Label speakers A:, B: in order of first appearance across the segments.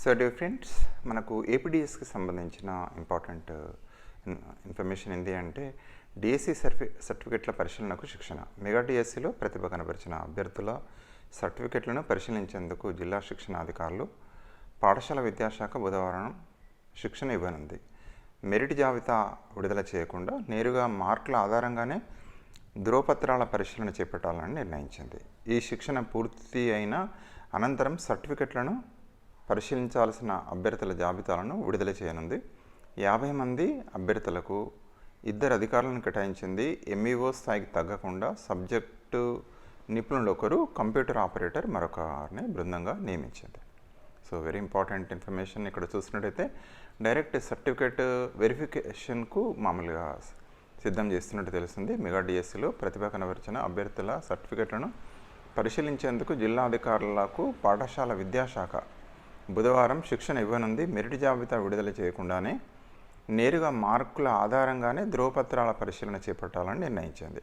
A: So dear friends మనకు ఏపీడిఎస్కి సంబంధించిన important information ఏంటి అంటే డిఎస్సి సర్ఫి సర్టిఫికెట్ల పరిశీలనకు శిక్షణ. మెగా డిఎస్సిలో ప్రతిభ కనపరిచిన అభ్యర్థుల సర్టిఫికెట్లను పరిశీలించేందుకు జిల్లా శిక్షణ అధికారులు పాఠశాల విద్యాశాఖ బుధవారం శిక్షణ ఇవ్వనుంది. మెరిట్ జాబితా విడుదల చేయకుండా నేరుగా మార్కుల ఆధారంగానే ధృవపత్రాల పరిశీలన చేపట్టాలని నిర్ణయించింది. ఈ శిక్షణ పూర్తి అయిన అనంతరం సర్టిఫికెట్లను పరిశీలించాల్సిన అభ్యర్థుల జాబితాలను విడుదల చేయనుంది. యాభై మంది అభ్యర్థులకు ఇద్దరు అధికారులను కేటాయించింది. ఎంఈఓ స్థాయికి తగ్గకుండా సబ్జెక్టు నిపుణులు ఒకరు కంప్యూటర్ ఆపరేటర్ మరొకరిని బృందంగా నియమించింది. సో వెరీ ఇంపార్టెంట్ ఇన్ఫర్మేషన్ ఇక్కడ చూసినట్టయితే డైరెక్ట్ సర్టిఫికేట్ వెరిఫికేషన్కు మామూలుగా సిద్ధం చేస్తున్నట్టు తెలుస్తుంది. మెగా డిఎస్సిలో ప్రతిభ కనబరిచిన అభ్యర్థుల సర్టిఫికేట్లను పరిశీలించేందుకు జిల్లా అధికారులకు పాఠశాల విద్యాశాఖ బుధవారం శిక్షణ ఇవ్వనుంది. మెరిట్ జాబితా విడుదల చేయకుండానే నేరుగా మార్కుల ఆధారంగానే ధ్రువపత్రాల పరిశీలన చేపట్టాలని నిర్ణయించింది.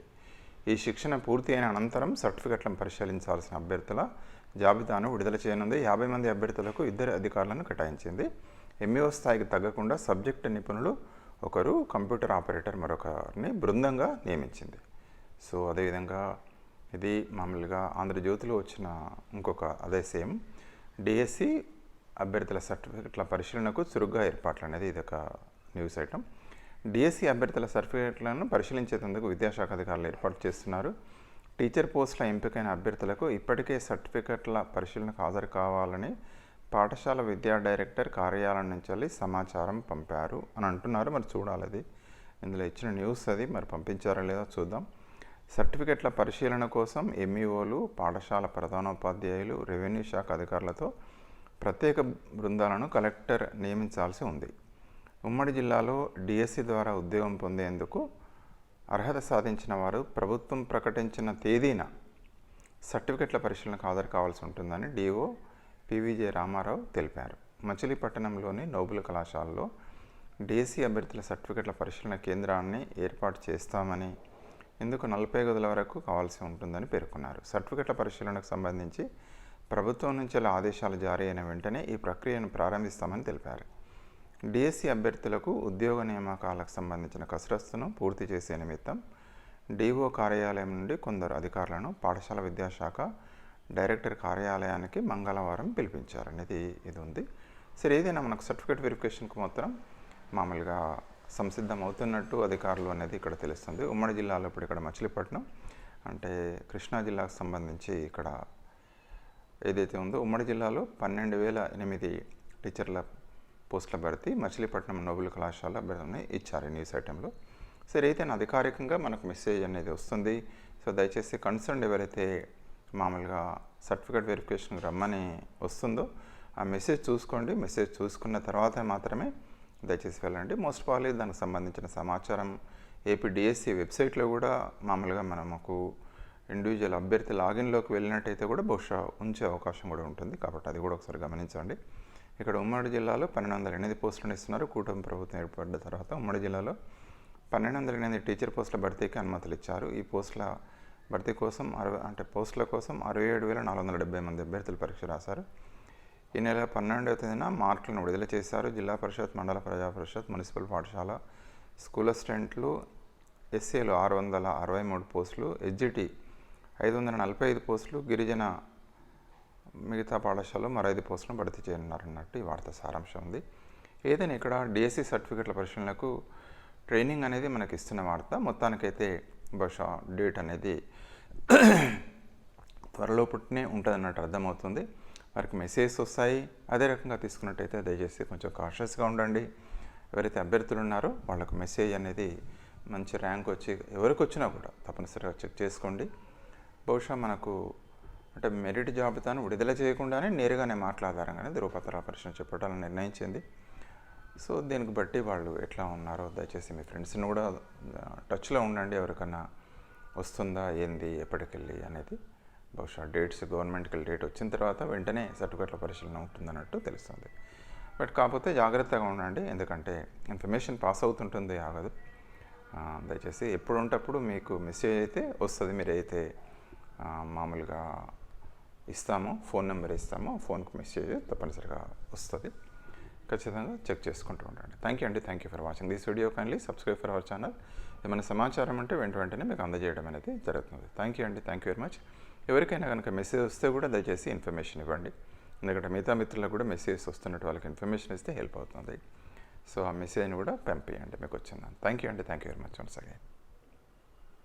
A: ఈ శిక్షణ పూర్తి అయిన అనంతరం సర్టిఫికెట్లను పరిశీలించాల్సిన అభ్యర్థుల జాబితాను విడుదల చేయనుంది. యాభై మంది అభ్యర్థులకు ఇద్దరు అధికారులను కేటాయించింది. ఎంఈఓ స్థాయికి తగ్గకుండా సబ్జెక్టు నిపుణులు ఒకరు కంప్యూటర్ ఆపరేటర్ మరొకరిని బృందంగా నియమించింది. సో అదేవిధంగా ఇది మామూలుగా ఆంధ్రజ్యోతిలో వచ్చిన ఇంకొక అదే సేమ్. డిఎస్సి అభ్యర్థుల సర్టిఫికెట్ల పరిశీలనకు చురుగ్గా ఏర్పాట్లు అనేది ఇది ఒక న్యూస్ ఐటమ్. డిఎస్సి అభ్యర్థుల సర్టిఫికెట్లను పరిశీలించేందుకు విద్యాశాఖ అధికారులు ఏర్పాటు చేస్తున్నారు. టీచర్ పోస్టుల ఎంపికైన అభ్యర్థులకు ఇప్పటికే సర్టిఫికెట్ల పరిశీలనకు హాజరు కావాలని పాఠశాల విద్యా డైరెక్టర్ కార్యాలయం నుంచి వెళ్ళి సమాచారం పంపారు అని అంటున్నారు. మరి చూడాలి అది. ఇందులో ఇచ్చిన న్యూస్ అది. మరి పంపించారా లేదో చూద్దాం. సర్టిఫికెట్ల పరిశీలన కోసం ఎంఈఓలు పాఠశాల ప్రధానోపాధ్యాయులు రెవెన్యూ శాఖ అధికారులతో ప్రత్యేక బృందాలను కలెక్టర్ నియమించాల్సి ఉంది. ఉమ్మడి జిల్లాలో డిఎస్సి ద్వారా ఉద్యోగం పొందేందుకు అర్హత సాధించిన వారు ప్రభుత్వం ప్రకటించిన తేదీన సర్టిఫికెట్ల పరిశీలనకు హాజరు కావాల్సి ఉంటుందని డిఓ పివిజే రామారావు తెలిపారు. మచిలీపట్నంలోని నోబుల్ కళాశాలలో డిఎస్సి అభ్యర్థుల సర్టిఫికెట్ల పరిశీలన కేంద్రాన్ని ఏర్పాటు చేస్తామని ఇందుకు నలభై గదుల వరకు కావాల్సి ఉంటుందని పేర్కొన్నారు. సర్టిఫికెట్ల పరిశీలనకు సంబంధించి ప్రభుత్వం నుంచి ఆదేశాలు జారీ అయిన వెంటనే ఈ ప్రక్రియను ప్రారంభిస్తామని తెలిపారు. డిఎస్సి అభ్యర్థులకు ఉద్యోగ నియామకాలకు సంబంధించిన కసరత్తును పూర్తి చేసే నిమిత్తం డిఓ కార్యాలయం నుండి కొందరు అధికారులను పాఠశాల విద్యాశాఖ డైరెక్టర్ కార్యాలయానికి మంగళవారం పిలిపించారు. అనేది ఇది ఉంది. సరే ఏదైనా మనకు సర్టిఫికేట్ వెరిఫికేషన్కి మాత్రం మామూలుగా సంసిద్ధం అవుతున్నట్టు అధికారులు అనేది ఇక్కడ తెలుస్తుంది. ఉమ్మడి జిల్లాలో ఇప్పుడు ఇక్కడ మచిలీపట్నం అంటే కృష్ణా జిల్లాకు సంబంధించి ఇక్కడ ఏదైతే ఉందో ఉమ్మడి జిల్లాలో పన్నెండు వేల ఎనిమిది టీచర్ల పోస్టుల భర్తీ మచిలీపట్నం నోబుల్ కళాశాల భర్తీని ఇచ్చారు న్యూస్ ఐటెంలో. సరే అయితే అధికారికంగా మనకు మెసేజ్ అనేది వస్తుంది. సో దయచేసి కన్సర్న్ ఎవరైతే మామూలుగా సర్టిఫికేట్ వెరిఫికేషన్ రమ్మని వస్తుందో ఆ మెసేజ్ చూసుకోండి. మెసేజ్ చూసుకున్న తర్వాత మాత్రమే దయచేసి వెళ్ళండి. మోస్ట్ ప్రాబ్లీ దానికి సంబంధించిన సమాచారం ఏపీ డిఎస్సి వెబ్సైట్లో కూడా మామూలుగా మనకు ఇండివిజువల్ అభ్యర్థి లాగిన్లోకి వెళ్ళినట్టయితే కూడా బహుశా ఉంచే అవకాశం కూడా ఉంటుంది. కాబట్టి అది కూడా ఒకసారి గమనించండి. ఇక్కడ ఉమ్మడి జిల్లాలో పన్నెండు వందల ఎనిమిది పోస్టులను ఇస్తున్నారు. కూటమి ప్రభుత్వం ఏర్పడిన తర్వాత ఉమ్మడి జిల్లాలో పన్నెండు వందల ఎనిమిది టీచర్ పోస్టుల భర్తీకి అనుమతులు ఇచ్చారు. ఈ పోస్టుల భర్తీ కోసం అరవై అంటే పోస్టుల కోసం అరవై ఏడు వేల నాలుగు వందల డెబ్బై మంది అభ్యర్థులు పరీక్ష రాశారు. ఈ నెల పన్నెండవ తేదీన మార్కులను విడుదల చేశారు. జిల్లా పరిషత్ మండల ప్రజా పరిషత్ మున్సిపల్ పాఠశాల స్కూల్ అసిస్టెంట్లు ఎస్సీలు ఆరు వందల అరవై మూడు పోస్టులు ఎస్జిటి ఐదు వందల నలభై ఐదు పోస్టులు గిరిజన మిగతా పాఠశాలలో మరో ఐదు పోస్టులను భర్తీ చేయనున్నారన్నట్టు ఈ వార్త సారాంశం ఉంది. ఏదైనా ఇక్కడ డిఎస్సి సర్టిఫికెట్ల పరిశీలనకు ట్రైనింగ్ అనేది మనకి ఇస్తున్న వార్త. మొత్తానికైతే బహుశా డేట్ అనేది త్వరలో పుట్టినే ఉంటుంది అన్నట్టు అర్థమవుతుంది. వారికి మెసేజ్ వస్తాయి. అదే రకంగా తీసుకున్నట్టయితే దయచేసి కొంచెం కాషియస్గా ఉండండి. ఎవరైతే అభ్యర్థులు ఉన్నారో వాళ్ళకు మెసేజ్ అనేది మంచి ర్యాంక్ వచ్చి ఎవరికి వచ్చినా కూడా తప్పనిసరిగా చెక్ చేసుకోండి. బహుశా మనకు అంటే మెరిట్ జాబితాను విడుదల చేయకుండానే నేరుగానే మాటల ఆధారంగానే ధృవపత్రాల పరిశీలన చెప్పాలని నిర్ణయించింది. సో దీనికి బట్టి వాళ్ళు ఎట్లా ఉన్నారో దయచేసి మీ ఫ్రెండ్స్ని కూడా టచ్లో ఉండండి. ఎవరికన్నా వస్తుందా ఏంది ఎప్పటికెళ్ళి అనేది బహుశా డేట్స్ గవర్నమెంట్కి డేట్ వచ్చిన తర్వాత వెంటనే సర్టిఫికెట్ల పరిశీలన ఉంటుందన్నట్టు తెలుస్తుంది. బట్ కాకపోతే జాగ్రత్తగా ఉండండి. ఎందుకంటే ఇన్ఫర్మేషన్ పాస్ అవుతుంటుంది ఆగదు. దయచేసి ఎప్పుడు ఉంటప్పుడు మీకు మెసేజ్ అయితే వస్తుంది. మీరు అయితే మామూలుగా ఇస్తాము ఫోన్ నెంబర్ ఇస్తాము ఫోన్కి మెసేజ్ తప్పనిసరిగా వస్తుంది. ఖచ్చితంగా చెక్ చేసుకుంటూ ఉండండి. థ్యాంక్ యూ అండి. Thank you for watching this video kindly subscribe for our channel ఏమైనా సమాచారం అంటే వెంట వెంటనే మీకు అందజేయడం అనేది జరుగుతుంది. థ్యాంక్ యూ అండి. థ్యాంక్ యూ వెరీ మచ్ ఎవరికైనా కనుక మెసేజ్ వస్తే కూడా దయచేసి ఇన్ఫర్మేషన్ ఇవ్వండి. ఎందుకంటే మిగతా మిత్రులకు కూడా మెసేజ్ వస్తున్నట్టు వాళ్ళకి ఇన్ఫర్మేషన్ ఇస్తే హెల్ప్ అవుతుంది. సో ఆ మెసేజ్ని కూడా పంపించండి మీకు వచ్చిందని. థ్యాంక్ యూ అండి. Thank you very much once again